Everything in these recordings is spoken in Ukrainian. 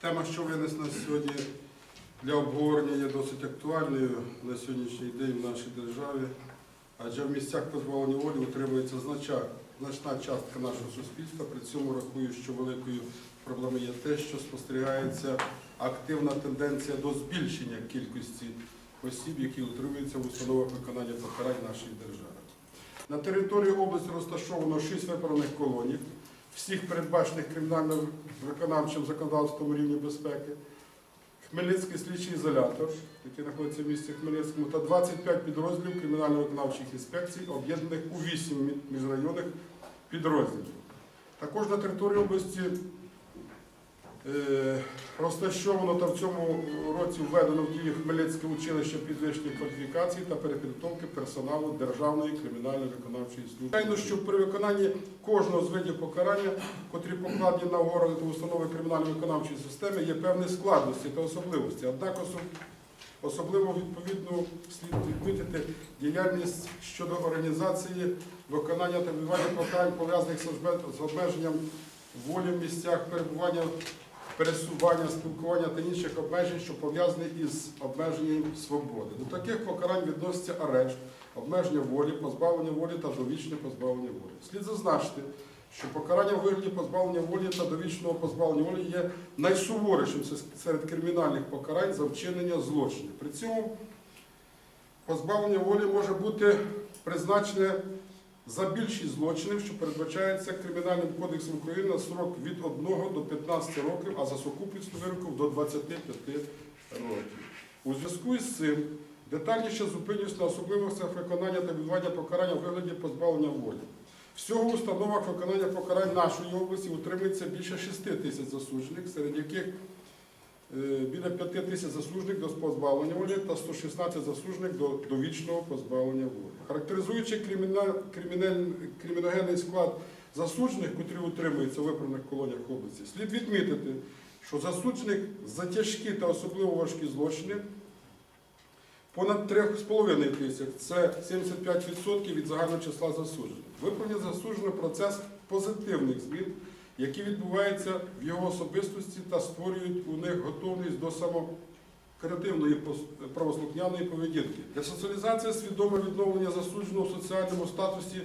Тема, що винесена сьогодні для обговорення, є досить актуальною на сьогоднішній день в нашій державі, адже в місцях позбавлення волі утримується значна частка нашого суспільства. При цьому рахую, що великою проблемою є те, що спостерігається активна тенденція до збільшення кількості осіб, які утримуються в установах виконання покарань нашої держави. На території області розташовано 6 виправних колоній, всіх передбачених кримінально-виконавчим законодавством рівні безпеки, Хмельницький слідчий ізолятор, який знаходиться в місті Хмельницькому, та 25 підрозділів кримінально-виконавчих інспекцій, об'єднаних у 8 міжрайонних підрозділів. Також на території області розташовано та в цьому році введено в дію Хмельницьке училище підвищення кваліфікації та перепідготовки персоналу Державної кримінально-виконавчої служби. Звичайно, що при виконанні кожного з видів покарання, котрі покладені на органи та установи кримінально-виконавчої системи, є певні складності та особливості. Однак особливо відповідно слід відмітити діяльність щодо організації виконання та відбування покарань пов'язаних з обмеженням волі в місцях перебування пересування, спілкування та інших обмежень, що пов'язані із обмеженням свободи. До таких покарань відноситься арешт, обмеження волі, позбавлення волі та довічне позбавлення волі. Слід зазначити, що покарання в вигляді позбавлення волі та довічного позбавлення волі є найсуворішим серед кримінальних покарань за вчинення злочинів. При цьому позбавлення волі може бути призначене за більшість злочинів, що передбачається Кримінальним кодексом України на срок від 1 до 15 років, а за сукупністю вироків до 25 років. У зв'язку із цим детальніше зупинюсь на особливостях виконання та відбування покарання в вигляді позбавлення волі. Всього в установах виконання покарань нашої області утримується більше 6 тисяч засуджених, серед яких біля 5 тисяч засуджених до позбавлення волі та 116 засуджених до довічного позбавлення волі. Характеризуючи криміногенний склад засуджених, котрі утримуються в виправних колоніях області, слід відмітити, що засуджених за тяжкі та особливо важкі злочини понад 3,5 тисяч, це 75% від загального числа засуджених. Виправлення засудженого процес позитивних змін, які відбуваються в його особистості та створюють у них готовність до самокреативної правослухняної поведінки. Для соціалізації свідоме відновлення засудженого в соціальному статусі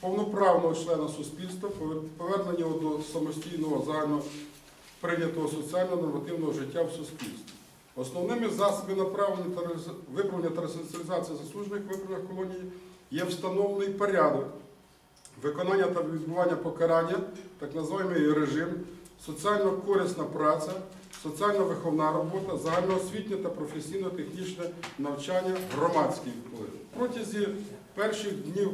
повноправного члена суспільства, повернення його до самостійного загально прийнятого соціально-нормативного життя в суспільстві. Основними засобами направлення та виправлення та ресоціалізації засуджених виправних колоній є встановлений порядок виконання та відбування покарання, так називаємо режим, соціально-корисна праця, соціально-виховна робота, загальноосвітнє та професійно-технічне навчання, громадський вплив. Протязі перших днів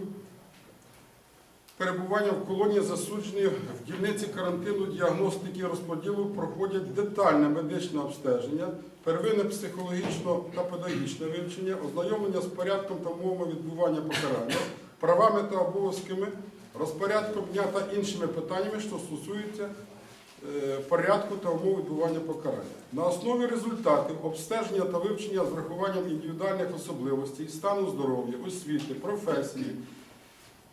перебування в колонії засуджені в дільниці карантину, діагностики розподілу проходять детальне медичне обстеження, первинне психологічно та педагогічне вивчення, ознайомлення з порядком та умовами відбування покарання, правами та обов'язками, розпорядком дня та іншими питаннями, що стосуються е, порядку та умов відбування покарання. На основі результатів обстеження та вивчення з врахуванням індивідуальних особливостей, стану здоров'я, освіти, професії,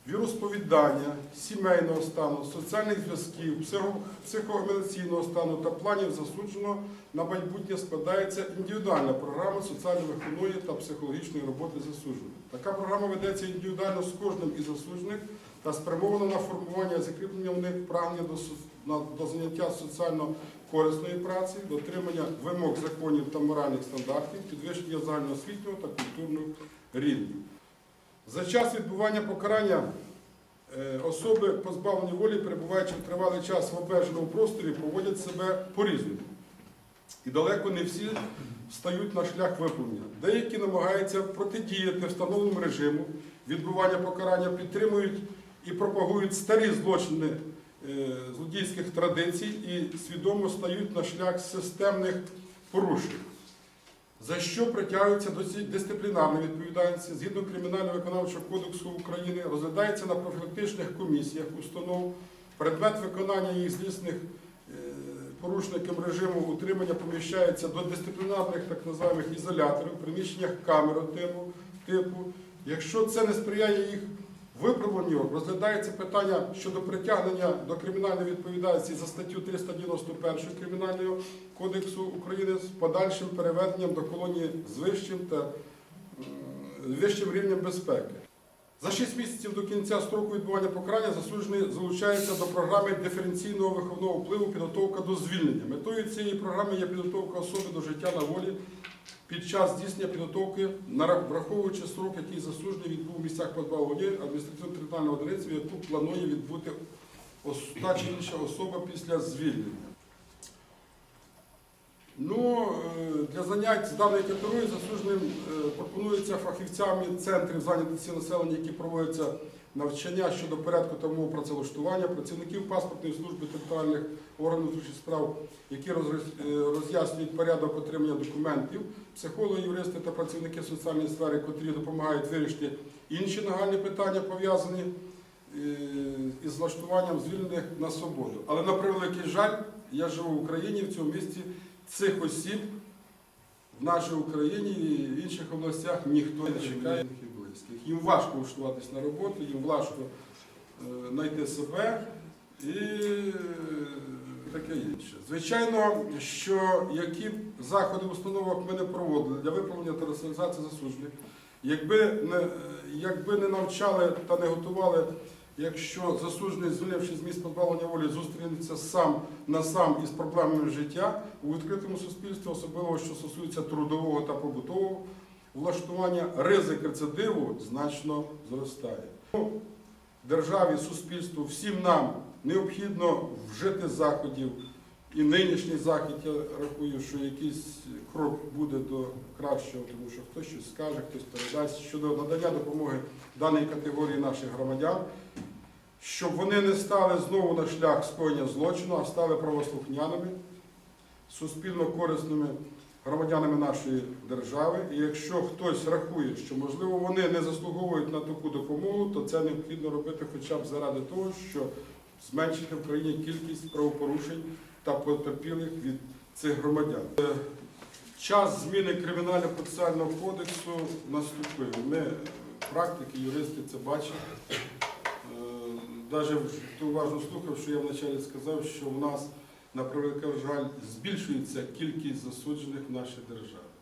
віросповідання, сімейного стану, соціальних зв'язків, психо- психоемоційного стану та планів засудженого на майбутнє складається індивідуальна програма соціально-виховної та психологічної роботи засудженого. Така програма ведеться індивідуально з кожним із засуджених та спрямована на формування закріплення в них прагнення до, до заняття соціально корисної праці, дотримання вимог законів та моральних стандартів, підвищення загальноосвітнього та культурного рівня. За час відбування покарання е, особи позбавлені волі, перебуваючи в тривалий час в обмеженому просторі, поводять себе по-різному. І далеко не всі стають на шлях виповнення. Деякі намагаються протидіяти встановленому режиму відбування покарання, підтримують і пропагують старі злочини е, злодійських традицій і свідомо стають на шлях системних порушень за що притягуються до дисциплінарної відповідальності згідно Кримінально-виконавчого кодексу України, розглядається на профілактичних комісіях установ, предмет виконання їх злісних е, порушників режиму утримання поміщається до дисциплінарних так називаних ізоляторів, приміщеннях камер типу. Якщо це не сприяє їх Виправлені розглядається питання щодо притягнення до кримінальної відповідальності за статтю 391 Кримінального кодексу України з подальшим переведенням до колонії з вищим та вищим рівнем безпеки. За 6 місяців до кінця строку відбування покарання засуджений залучається до програми диференційного виховного впливу підготовка до звільнення. Метою цієї програми є підготовка особи до життя на волі під час здійснення підготовки, враховуючи срок, який засуджений відбув в місцях позбавлення адміністративно-територіальної одиниці, в яку планує відбути та чи інша особа після звільнення. Ну, е, для занять з даної категорії засудженим е, пропонується фахівцями центрів зайнятості населення, які проводяться навчання щодо порядку та умов працевлаштування, працівників паспортної служби територіальних органів внутрішніх справ, які е, роз'яснюють порядок отримання документів, психологи, юристи та працівники соціальної сфери, котрі допомагають вирішити інші нагальні питання, пов'язані е, із влаштуванням звільнених на свободу. Але на превеликий жаль, я живу в Україні в цьому місті. Цих осіб в нашій Україні і в інших областях ніхто не чекає їх. Їм важко влаштуватись на роботу, їм важко е, знайти себе і е, таке інше. Звичайно, що які заходи в установах ми не проводили для виправлення та раціоналізації засуджених, якби не, якби не навчали та не готували, якщо засуджений, звільнивши з місць позбавлення волі, зустрінеться сам на сам із проблемами життя у відкритому суспільстві, особливо що стосується трудового та побутового влаштування, ризик рецидиву значно зростає. Ну, Державі, суспільству, всім нам необхідно вжити заходів. І нинішній захід, я рахую, що якийсь крок буде до кращого, тому що хтось щось скаже, хтось передасть щодо надання допомоги даній категорії наших громадян, щоб вони не стали знову на шлях скоєння злочину, а стали правослухняними, суспільно корисними громадянами нашої держави. І якщо хтось рахує, що можливо вони не заслуговують на таку допомогу, то це необхідно робити хоча б заради того, щоб зменшити в країні кількість правопорушень та потерпілих від цих громадян. Е, Час зміни кримінально-процесуального кодексу наступив. Ми, практики, юристи, це бачимо. Навіть хто уважно слухав, що я вначалі сказав, що в нас, на превеликий жаль, збільшується кількість засуджених в нашій державі.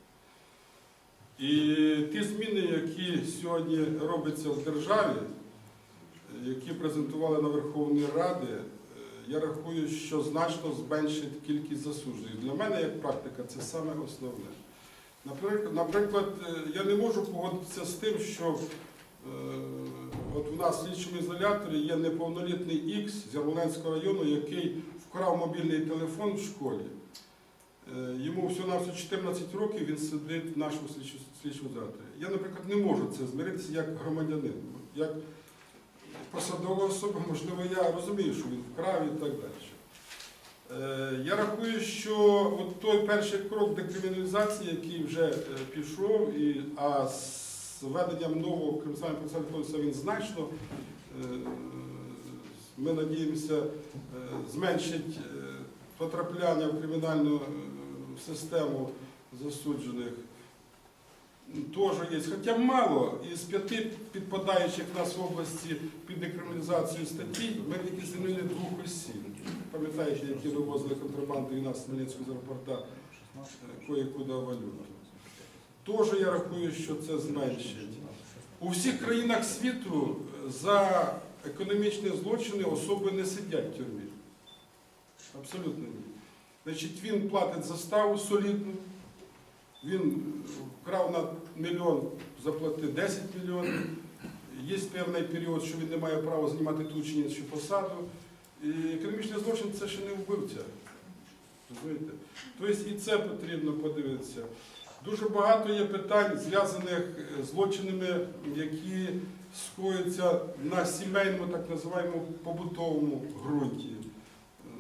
І ті зміни, які сьогодні робляться в державі, які презентували на Верховній Раді, е, я рахую, що значно зменшить кількість засуджених. Для мене, як практика, це саме основне. Наприклад, е, я не можу погодитися з тим, що е, от у нас в слідчому ізоляторі є неповнолітний Ікс з Ярмолинського району, який вкрав мобільний телефон в школі. Е, Йому всього на все 14 років він сидить в нашому слідчому ізоляторі. Я, наприклад, не можу це змиритися як громадянин, як посадова особа, можливо, я розумію, що він вкрав і так далі. Е, Я рахую, що от той перший крок декриміналізації, який вже е, пішов, і, а з введенням нового кримінального процесуального він значно, ми надіємося, е, зменшить е, потрапляння в кримінальну е, систему засуджених. Теж є, хоча мало, із п'яти підпадаючих нас в області під декриміналізацію статті, ми тільки звільнили двох осіб. Пам'ятаєте, які вивозили контрабанду і нас з Хмельницького аеропорта кое-куди валюту. Теж я рахую, що це зменшить. У всіх країнах світу за економічні злочини особи не сидять в тюрмі. Абсолютно ні. Значить, він платить заставу солідну, він вкрав на мільйон, заплатив 10 мільйонів. Є певний період, що він не має права займати ту чи іншу посаду. І економічний злочин це ще не вбивця. Розумієте? Тобто і це потрібно подивитися. Дуже багато є питань, зв'язаних з злочинами, які скоюються на сімейному, так називаємо, побутовому ґрунті.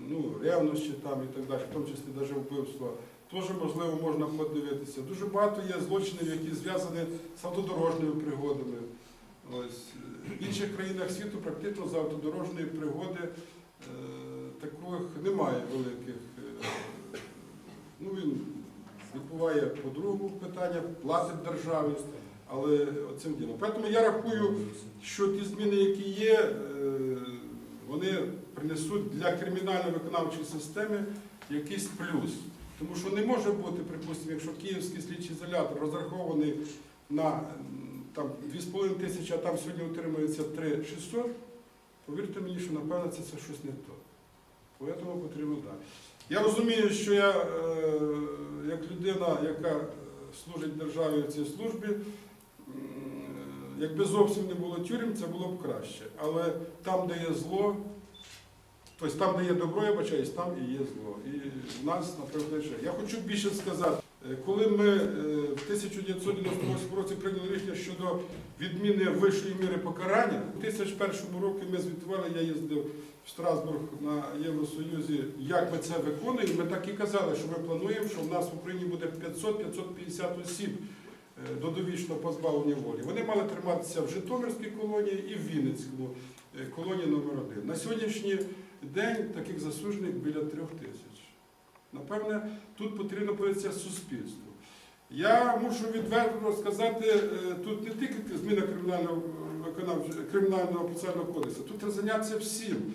Ну, ревнощі там і так далі, в тому числі навіть вбивства. Теж, можливо, можна подивитися. Дуже багато є злочинів, які зв'язані з автодорожніми пригодами. Ось. В інших країнах світу практично за автодорожні пригоди е, таких немає великих. е, Ну, він відбуває по другому питання, платить державі, Але цим ділом. Тому я рахую, що ті зміни, які є, е, вони принесуть для кримінально-виконавчої системи якийсь плюс. Тому що не може бути, припустимо, якщо київський слідчий ізолятор розрахований на там, 2,5 тисячі, а там сьогодні утримується 3,600, повірте мені, що напевно це, це щось не то. Тому потрібно так. Я розумію, що я, е, як людина, яка е, служить державі в цій службі, якби зовсім не було тюрем, це було б краще. Але там, де є зло, тобто там, де є добро, я бачаюсь, там і є зло. І в нас, наприклад, ще. Я хочу більше сказати, Е, коли ми е, в 1998 році прийняли рішення щодо відміни вищої міри покарання, у 2001 році ми звітували, я їздив в Страсбург на Євросоюзі, як ми це виконуємо. Ми так і казали, що ми плануємо, що в нас в Україні буде 500-550 осіб е, до довічного позбавлення волі. Вони мали триматися в Житомирській колонії і в Вінницькому е, колонії номер 1 На сьогоднішній день таких засуджених біля трьох тисяч. Напевне, тут потрібна позиція суспільству. Я мушу відверто сказати, е, тут не тільки зміна кримінального кримінального процесуального кодексу, тут треба зайнятися всім.